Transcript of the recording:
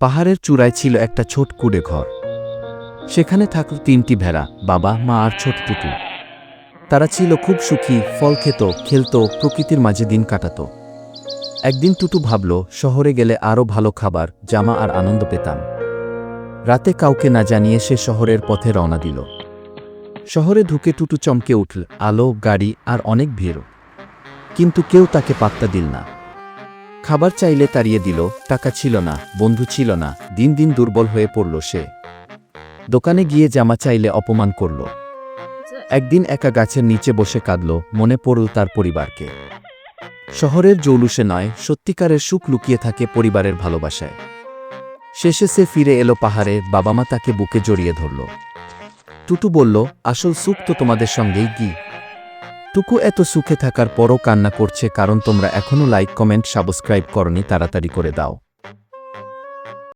পাহাড়ের চূড়ায় ছিল একটা ছোট কুড়ে ঘর। সেখানে থাকল তিনটি ভেড়া, বাবা, মা আর ছোট টুটু তারা ছিল খুব সুখী, ফল খেত, খেলত, প্রকৃতির মাঝে দিন কাটাত। একদিন টুটু ভাবল, শহরে গেলে আরও ভালো খাবার, জামা আর আনন্দ পেতাম। রাতে কাউকে না জানিয়ে সে শহরের পথে রওনা দিল। শহরে ঢুকে টুটু চমকে উঠল, আলো, গাড়ি আর অনেক ভিড়। কিন্তু কেউ তাকে পাত্তা দিল না। খাবার চাইলে তাড়িয়ে দিল, টাকা ছিল না, বন্ধু ছিল না, দিন দিন দুর্বল হয়ে পড়ল সে। দোকানে গিয়ে জামা চাইলে অপমান করল। একদিন একা গাছের নিচে বসে কাঁদল, মনে পড়ল তার পরিবারকে। শহরের জৌলুসে নয়, সত্যিকারের সুখ লুকিয়ে থাকে পরিবারের ভালোবাসায়। শেষে সে ফিরে এলো পাহাড়ে, বাবা মা তাকে বুকে জড়িয়ে ধরল। টুটু বলল, আসল সুখ তো তোমাদের সঙ্গেই কি? টুকু এত সুখে থাকার পরও কান্না করছে, কারণ তোমরা এখনও লাইক, কমেন্ট, সাবস্ক্রাইব করনি, তাড়াতাড়ি করে দাও।